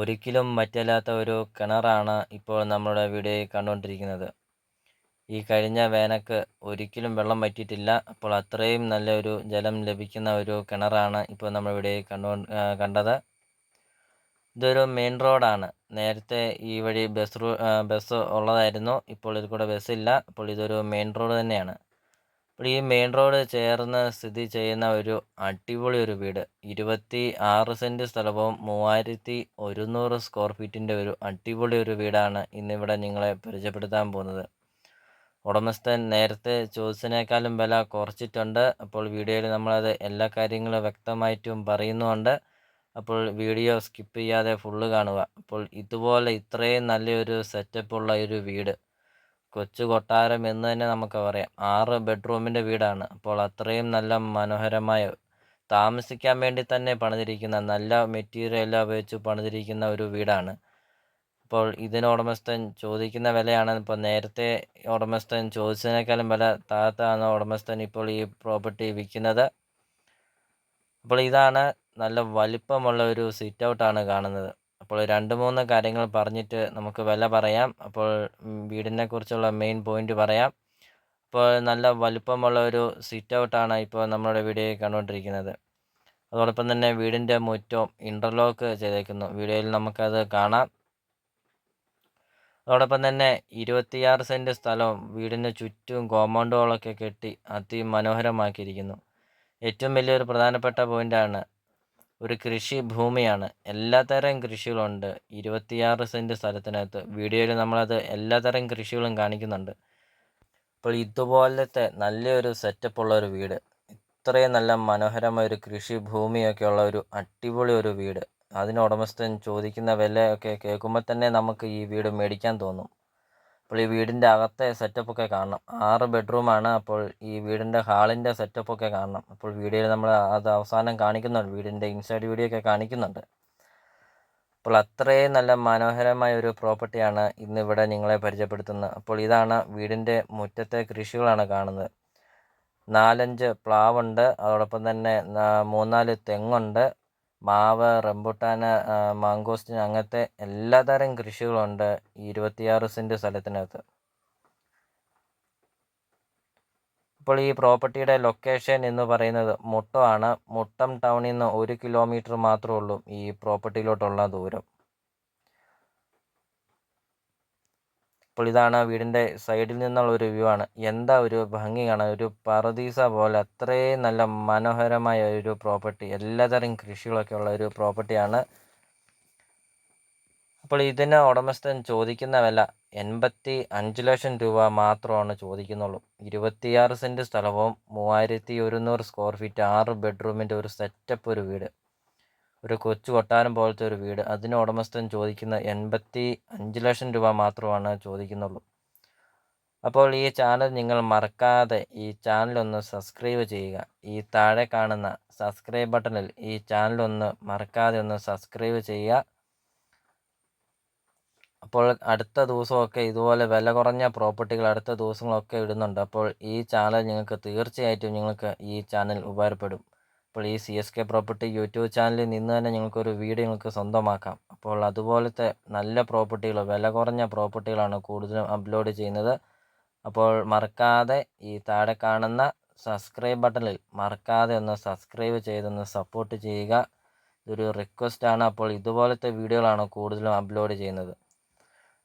ഒരിക്കലും വറ്റില്ലാത്ത ഒരു കിണറാണ് ഇപ്പോൾ നമ്മുടെ വീഡിയോയിൽ കണ്ടുകൊണ്ടിരിക്കുന്നത്. ഈ കഴിഞ്ഞ വേനൽക്ക് ഒരിക്കലും വെള്ളം വറ്റിയിട്ടില്ല. അപ്പോൾ അത്രയും നല്ലൊരു ജലം ലഭിക്കുന്ന ഒരു കിണറാണ് ഇപ്പോൾ നമ്മൾ ഇവിടെ കണ്ടു കണ്ടത്. ഇതൊരു മെയിൻ റോഡാണ്. നേരത്തെ ഈ വഴി ബസ് ബസ് ഉള്ളതായിരുന്നു. ഇപ്പോൾ ഇതിൽ കൂടെ ബസ്സില്ല. അപ്പോൾ ഇതൊരു മെയിൻ റോഡ് തന്നെയാണ്. അപ്പോൾ ഈ മെയിൻ റോഡ് ചേർന്ന് സ്ഥിതി ചെയ്യുന്ന ഒരു അടിപൊളി ഒരു വീട്. ഇരുപത്തി ആറ് സെന്റ് സ്ഥലവും മൂവായിരത്തി ഒരുന്നൂറ് സ്ക്വയർ ഫീറ്റിന്റെ ഒരു അടിപൊളി ഒരു വീടാണ് ഇന്നിവിടെ നിങ്ങളെ പരിചയപ്പെടുത്താൻ പോകുന്നത്. ഉടമസ്ഥൻ നേരത്തെ ചോദിച്ചതിനേക്കാളും വില കുറച്ചിട്ടുണ്ട്. അപ്പോൾ വീഡിയോയിൽ നമ്മളത് എല്ലാ കാര്യങ്ങളും വ്യക്തമായിട്ടും പറയുന്നുണ്ട്. അപ്പോൾ വീഡിയോ സ്കിപ്പ് ചെയ്യാതെ ഫുള്ള് കാണുക. അപ്പോൾ ഇതുപോലെ ഇത്രയും നല്ലൊരു സെറ്റപ്പുള്ള ഒരു വീട്. കൊച്ചു കൊട്ടാരം എന്ന് തന്നെ നമുക്ക് പറയാം. ആറ് ബെഡ്റൂമിന്റെ വീടാണ്. അപ്പോൾ അത്രയും നല്ല മനോഹരമായ താമസിക്കാൻ വേണ്ടി തന്നെ പണിതിരിക്കുന്ന നല്ല മെറ്റീരിയൽ ഉപയോഗിച്ച് പണിതിരിക്കുന്ന ഒരു വീടാണ്. അപ്പോൾ ഇതിന് ഉടമസ്ഥൻ ചോദിക്കുന്ന വിലയാണ്. ഇപ്പോൾ നേരത്തെ ഉടമസ്ഥൻ ചോദിച്ചതിനേക്കാളും വില താഴത്താണ് ഉടമസ്ഥൻ ഇപ്പോൾ ഈ പ്രോപ്പർട്ടി വിൽക്കുന്നത്. അപ്പോൾ ഇതാണ് നല്ല വലിപ്പമുള്ള ഒരു സിറ്റ് ഔട്ടാണ് കാണുന്നത്. അപ്പോൾ രണ്ട് മൂന്ന് കാര്യങ്ങൾ പറഞ്ഞിട്ട് നമുക്ക് വില പറയാം. അപ്പോൾ വീടിനെ കുറിച്ചുള്ള മെയിൻ പോയിന്റ് പറയാം. അപ്പോൾ നല്ല വലുപ്പമുള്ള ഒരു സിറ്റ് ഔട്ടാണ് ഇപ്പോൾ നമ്മളുടെ വീഡിയോയിൽ കണ്ടുകൊണ്ടിരിക്കുന്നത്. അതോടൊപ്പം തന്നെ വീടിന്റെ മുറ്റവും ഇന്റർലോക്ക് ചെയ്തേക്കുന്നു. വീഡിയോയിൽ നമുക്കത് കാണാം. അതോടൊപ്പം തന്നെ ഇരുപത്തിയാറ് സെന്റ് സ്ഥലവും വീടിന് ചുറ്റും കോമ്പൗണ്ടുകളൊക്കെ കെട്ടി അതിമനോഹരമാക്കിയിരിക്കുന്നു. ഏറ്റവും വലിയൊരു പ്രധാനപ്പെട്ട പോയിന്റാണ് ഒരു കൃഷി ഭൂമിയാണ്. എല്ലാത്തരം കൃഷികളുണ്ട്. ഇരുപത്തിയാറ് സെന്റ് സ്ഥലത്തിനകത്ത് വീഡിയോയിൽ നമ്മളത് എല്ലാത്തരം കൃഷികളും കാണിക്കുന്നുണ്ട്. അപ്പോൾ ഇതുപോലത്തെ നല്ലൊരു സെറ്റപ്പ് ഉള്ള ഒരു വീട് ഇത്രയും നല്ല മനോഹരമായ ഒരു കൃഷി ഭൂമിയൊക്കെ ഉള്ള ഒരു അടിപൊളി ഒരു വീട് അതിന് ഉടമസ്ഥൻ ചോദിക്കുന്ന വിലയൊക്കെ കേൾക്കുമ്പോൾ തന്നെ നമുക്ക് ഈ വീട് മേടിക്കാൻ തോന്നും. അപ്പോൾ ഈ വീടിന്റെ അകത്തെ സെറ്റപ്പൊക്കെ കാണണം. ആറ് ബെഡ്റൂമാണ് അപ്പോൾ ഈ വീടിന്റെ ഹാളിന്റെ സെറ്റപ്പൊക്കെ കാണണം. അപ്പോൾ വീഡിയോയിൽ നമ്മൾ അത് അവസാനം കാണിക്കുന്നുണ്ട്. വീടിന്റെ ഇൻസൈഡ് വീഡിയോ ഒക്കെ കാണിക്കുന്നുണ്ട്. അപ്പോൾ അത്രയും നല്ല മനോഹരമായ ഒരു പ്രോപ്പർട്ടിയാണ് ഇന്നിവിടെ നിങ്ങളെ പരിചയപ്പെടുത്തുന്നത്. അപ്പോൾ ഇതാണ് വീടിന്റെ മുറ്റത്തെ കൃഷികളാണ് കാണുന്നത്. നാലഞ്ച് പ്ലാവുണ്ട്. അതോടൊപ്പം തന്നെ മൂന്നാൽ തെങ്ങുണ്ട്. മാവ് റംബുട്ടാൻ മാങ്കോസ്റ്റിൻ അങ്ങനത്തെ എല്ലാതരം കൃഷികളുണ്ട് ഈ ഇരുപത്തിയാറ് സെന്റ് സ്ഥലത്തിനകത്ത്. ഇപ്പോൾ ഈ പ്രോപ്പർട്ടിയുടെ ലൊക്കേഷൻ എന്ന് പറയുന്നത് മുട്ടമാണ് മുട്ടം ടൗണിൽ നിന്ന് ഒരു കിലോമീറ്റർ മാത്രമേ ഉള്ളൂ ഈ പ്രോപ്പർട്ടിയിലോട്ടുള്ള ദൂരം. അപ്പോൾ ഇതാണ് വീടിന്റെ സൈഡിൽ നിന്നുള്ള ഒരു വ്യൂ ആണ്. എന്താ ഒരു ഭംഗിയാണ് ഒരു പറദീസ പോലെ അത്രയും നല്ല മനോഹരമായ ഒരു പ്രോപ്പർട്ടി എല്ലാതരം കൃഷികളൊക്കെ ഉള്ള ഒരു പ്രോപ്പർട്ടിയാണ് അപ്പോൾ ഇതിന് ഉടമസ്ഥൻ ചോദിക്കുന്ന വില എൺപത്തി അഞ്ച് ലക്ഷം രൂപ മാത്രമാണ് ചോദിക്കുന്നുള്ളൂ. ഇരുപത്തിയാറ് സെന്റ് സ്ഥലവും മൂവായിരത്തി ഒരുന്നൂറ് സ്ക്വയർ ഫീറ്റ് ആറ് ബെഡ്റൂമിന്റെ ഒരു സെറ്റപ്പ് ഒരു വീട്. ഒരു കൊച്ചു കൊട്ടാരം പോലത്തെ ഒരു വീട്. അതിന് ഉടമസ്ഥൻ ചോദിക്കുന്ന എൺപത്തി അഞ്ച് ലക്ഷം രൂപ മാത്രമാണ് ചോദിക്കുന്നുള്ളൂ. അപ്പോൾ ഈ ചാനൽ നിങ്ങൾ മറക്കാതെ ഈ ചാനൽ ഒന്ന് സബ്സ്ക്രൈബ് ചെയ്യുക. ഈ താഴെ കാണുന്ന സബ്സ്ക്രൈബ് ബട്ടണിൽ ഈ ചാനൽ ഒന്ന് മറക്കാതെ ഒന്ന് സബ്സ്ക്രൈബ് ചെയ്യുക. അപ്പോൾ അടുത്ത ദിവസമൊക്കെ ഇതുപോലെ വില കുറഞ്ഞ പ്രോപ്പർട്ടികൾ അടുത്ത ദിവസങ്ങളൊക്കെ ഇടുന്നുണ്ട്. അപ്പോൾ ഈ ചാനൽ നിങ്ങൾക്ക് തീർച്ചയായിട്ടും നിങ്ങൾക്ക് ഈ ചാനൽ ഉപകാരപ്പെടും. അപ്പോൾ ഈ C S K property YouTube ചാനലിൽ നിന്ന് തന്നെ നിങ്ങൾക്കൊരു വീട് നിങ്ങൾക്ക് സ്വന്തമാക്കാം. അപ്പോൾ അതുപോലത്തെ നല്ല പ്രോപ്പർട്ടികൾ വില കുറഞ്ഞ പ്രോപ്പർട്ടികളാണ് കൂടുതലും അപ്ലോഡ് ചെയ്യുന്നത്. അപ്പോൾ മറക്കാതെ ഈ താഴെ കാണുന്ന സബ്സ്ക്രൈബ് ബട്ടണിൽ മറക്കാതെ ഒന്ന് സബ്സ്ക്രൈബ് ചെയ്തൊന്ന് സപ്പോർട്ട് ചെയ്യുക. ഇതൊരു റിക്വസ്റ്റ് ആണ് അപ്പോൾ ഇതുപോലത്തെ വീഡിയോകളാണ് കൂടുതലും അപ്ലോഡ് ചെയ്യുന്നത്.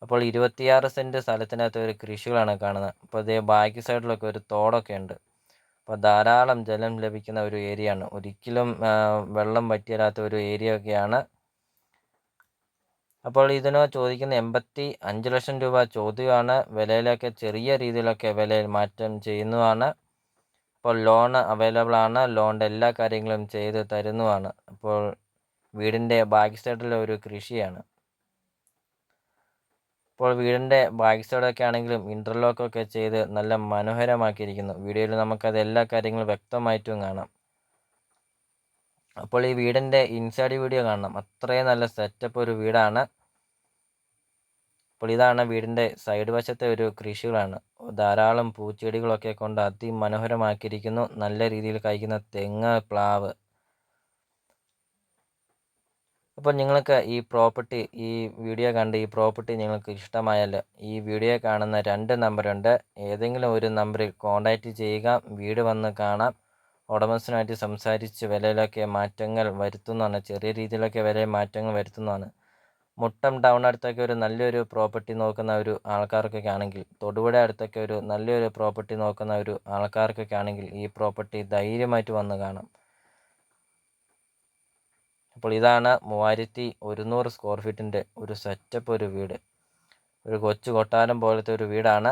അപ്പോൾ ഇരുപത്തിയാറ് സെന്റ് സ്ഥലത്തിനകത്ത് ഒരു കൃഷികളാണ് കാണുന്നത്. അപ്പോൾ ഇതേ ബാക്ക് സൈഡിലൊക്കെ ഒരു തോടൊക്കെ ഉണ്ട്. അപ്പോൾ ധാരാളം ജലം ലഭിക്കുന്ന ഒരു ഏരിയ ആണ്. ഒരിക്കലും വെള്ളം വറ്റിയരാത്ത ഒരു ഏരിയ ഒക്കെയാണ്. അപ്പോൾ ഇതിന് ചോദിക്കുന്ന എൺപത്തി അഞ്ച് ലക്ഷം രൂപ ചോദ്യമാണ്. വിലയിലൊക്കെ ചെറിയ രീതിയിലൊക്കെ വിലയിൽ മാറ്റം ചെയ്യുന്നതാണ്. അപ്പോൾ ലോൺ അവൈലബിൾ ആണ്. ലോണിന്റെ എല്ലാ കാര്യങ്ങളും ചെയ്ത് തരുന്നതാണ്. അപ്പോൾ വീടിന്റെ ബാക്ക് സൈഡിലെ ഒരു കൃഷിയാണ്. ഇപ്പോൾ വീടിന്റെ ബാക്ക് സൈഡൊക്കെ ആണെങ്കിലും ഇന്റർലോക്കൊക്കെ ചെയ്ത് നല്ല മനോഹരമാക്കിയിരിക്കുന്നു. വീഡിയോയിൽ നമുക്കത് എല്ലാ കാര്യങ്ങളും വ്യക്തമായിട്ടും കാണാം. അപ്പോൾ ഈ വീടിന്റെ ഇൻസൈഡ് വീഡിയോ കാണണം. അത്രയും നല്ല സെറ്റപ്പ് ഒരു വീടാണ്. അപ്പോൾ ഇതാണ് വീടിന്റെ സൈഡ് വശത്തെ ഒരു കൃഷികളാണ്. ധാരാളം പൂച്ചെടികളൊക്കെ കൊണ്ട് അതിമനോഹരമാക്കിയിരിക്കുന്നു. നല്ല രീതിയിൽ കഴിക്കുന്ന തെങ്ങ് പ്ലാവ് അപ്പോൾ നിങ്ങൾക്ക് ഈ പ്രോപ്പർട്ടി ഈ വീഡിയോ കണ്ട് ഈ പ്രോപ്പർട്ടി നിങ്ങൾക്ക് ഇഷ്ടമായാൽ ഈ വീഡിയോ കാണുന്ന രണ്ട് നമ്പറുണ്ട് ഏതെങ്കിലും ഒരു നമ്പറിൽ കോൺടാക്റ്റ് ചെയ്യുക. വീട് വന്ന് കാണാം. ഉടമസ്ഥനായിട്ട് സംസാരിച്ച് വിലയിലൊക്കെ മാറ്റങ്ങൾ വരുത്തുന്നതാണ്. ചെറിയ രീതിയിലൊക്കെ വിലയിൽ മാറ്റങ്ങൾ വരുത്തുന്നതാണ്. മുട്ടം ടൗൺ അടുത്തൊക്കെ ഒരു നല്ലൊരു പ്രോപ്പർട്ടി നോക്കുന്ന ഒരു ആൾക്കാർക്കൊക്കെ ആണെങ്കിൽ തൊടുപുഴ അടുത്തൊക്കെ ഒരു നല്ലൊരു പ്രോപ്പർട്ടി നോക്കുന്ന ഒരു ആൾക്കാർക്കൊക്കെ ആണെങ്കിൽ ഈ പ്രോപ്പർട്ടി ധൈര്യമായിട്ട് വന്ന് കാണാം. അപ്പോൾ ഇതാണ് മൂവായിരത്തി ഒരുന്നൂറ് സ്ക്വയർ ഫീറ്റിന്റെ ഒരു സെറ്റപ്പ് ഒരു വീട്. ഒരു കൊച്ചു കൊട്ടാരം പോലത്തെ ഒരു വീടാണ്.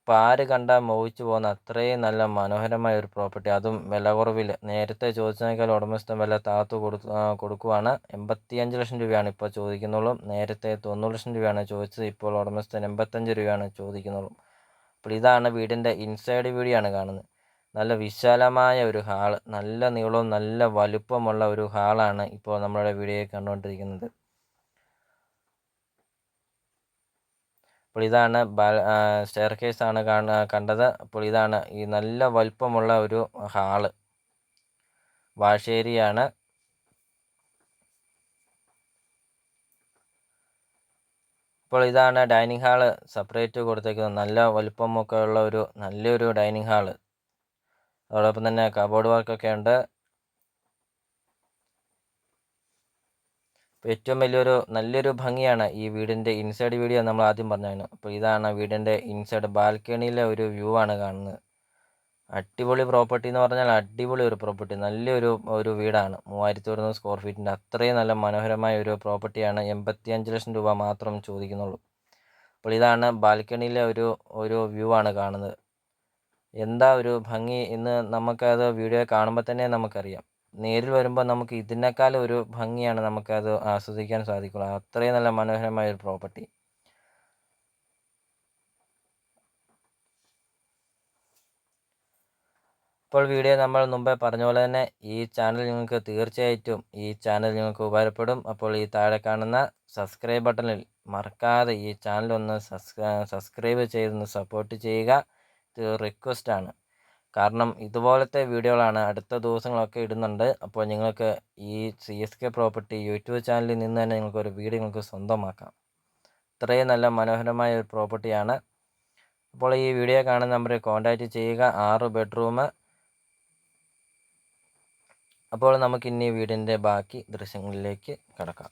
അപ്പോൾ ആര് കണ്ടാൽ മോഹിച്ചു പോകുന്ന അത്രയും നല്ല മനോഹരമായ ഒരു പ്രോപ്പർട്ടി അതും വില കുറവിൽ നേരത്തെ ചോദിച്ചതിനേക്കാൾ ഉടമസ്ഥൻ വില താത്തു കൊടുത്തു കൊടുക്കുവാണ്. എൺപത്തിയഞ്ച് ലക്ഷം രൂപയാണ് ഇപ്പോൾ ചോദിക്കുന്നുള്ളൂ. നേരത്തെ തൊണ്ണൂറ് ലക്ഷം രൂപയാണ് ചോദിച്ചത്. ഇപ്പോൾ ഉടമസ്ഥൻ എൺപത്തഞ്ച് രൂപയാണ് ചോദിക്കുന്നുള്ളൂ. അപ്പോൾ ഇതാണ് വീടിന്റെ ഇൻസൈഡ് വീഡിയോ ആണ് കാണുന്നത്. നല്ല വിശാലമായ ഒരു ഹാൾ നല്ല നീളവും നല്ല വലുപ്പമുള്ള ഒരു ഹാളാണ് ഇപ്പോൾ നമ്മളുടെ വീഡിയോയിൽ കണ്ടുകൊണ്ടിരിക്കുന്നത്. അപ്പോൾ ഇതാണ് സ്റ്റെയർ കേസ് ആണ് കണ്ടത്. അപ്പോൾ ഇതാണ് ഈ നല്ല വലുപ്പമുള്ള ഒരു ഹാൾ. വാഷേരിയാണ് അപ്പോൾ ഇതാണ് ഡൈനിങ് ഹാൾ. സെപ്പറേറ്റ് കൊടുത്തേക്കുന്നത്. നല്ല വലുപ്പമൊക്കെ ഉള്ള ഒരു നല്ലൊരു ഡൈനിങ് ഹാൾ. അതോടൊപ്പം തന്നെ കബോർഡ് വർക്കൊക്കെ ഉണ്ട്. ഏറ്റവും വലിയൊരു നല്ലൊരു ഭംഗിയാണ് ഈ വീടിന്റെ ഇൻസൈഡ് വീഡിയോ നമ്മൾ ആദ്യം പറഞ്ഞായിരുന്നു അപ്പോൾ ഇതാണ് വീടിന്റെ ഇൻസൈഡ് ബാൽക്കണിയിലെ ഒരു വ്യൂ ആണ് കാണുന്നത്. അടിപൊളി പ്രോപ്പർട്ടി എന്ന് പറഞ്ഞാൽ അടിപൊളി ഒരു പ്രോപ്പർട്ടി നല്ലൊരു ഒരു വീടാണ്. മൂവായിരത്തി ഒരുന്നൂറ് സ്ക്വയർ ഫീറ്റിന്റെ അത്രയും നല്ല മനോഹരമായ ഒരു പ്രോപ്പർട്ടിയാണ് എൺപത്തി അഞ്ച് ലക്ഷം രൂപ മാത്രം ചോദിക്കുന്നുള്ളൂ. അപ്പോൾ ഇതാണ് ബാൽക്കണിയിലെ ഒരു ഒരു വ്യൂ ആണ് കാണുന്നത്. എന്താ ഒരു ഭംഗി എന്ന് നമുക്കത് വീഡിയോ കാണുമ്പോൾ തന്നെ നമുക്കറിയാം. നേരിൽ വരുമ്പോൾ നമുക്ക് ഇതിനേക്കാൾ ഒരു ഭംഗിയാണ് നമുക്കത് ആസ്വദിക്കാൻ സാധിക്കുള്ളൂ. അത്രയും നല്ല മനോഹരമായ ഒരു പ്രോപ്പർട്ടി ഇപ്പോൾ വീഡിയോ നമ്മൾ മുമ്പേ പറഞ്ഞ പോലെ തന്നെ ഈ ചാനൽ നിങ്ങൾക്ക് തീർച്ചയായിട്ടും ഈ ചാനൽ നിങ്ങൾക്ക് ഉപകാരപ്പെടും. അപ്പോൾ ഈ താഴെ കാണുന്ന സബ്സ്ക്രൈബ് ബട്ടണിൽ മറക്കാതെ ഈ ചാനൽ ഒന്ന് സബ്സ്ക്രൈബ് ചെയ്തൊന്ന് സപ്പോർട്ട് ചെയ്യുക. ഇത് ആണ്. കാരണം ഇതുപോലത്തെ വീഡിയോകളാണ് അടുത്ത ദിവസങ്ങളൊക്കെ ഇടുന്നുണ്ട്. അപ്പോൾ നിങ്ങൾക്ക് ഈ C S K property YouTube ചാനലിൽ നിന്ന് തന്നെ നിങ്ങൾക്ക് ഒരു വീട് നിങ്ങൾക്ക് സ്വന്തമാക്കാം. ഇത്രയും നല്ല മനോഹരമായ ഒരു പ്രോപ്പർട്ടിയാണ് അപ്പോൾ ഈ വീഡിയോ കാണുന്ന നമ്പറിൽ കോൺടാക്റ്റ് ചെയ്യുക. ആറ് ബെഡ്റൂം അപ്പോൾ നമുക്ക് ഇനി വീടിന്റെ ബാക്കി ദൃശ്യങ്ങളിലേക്ക് കടക്കാം.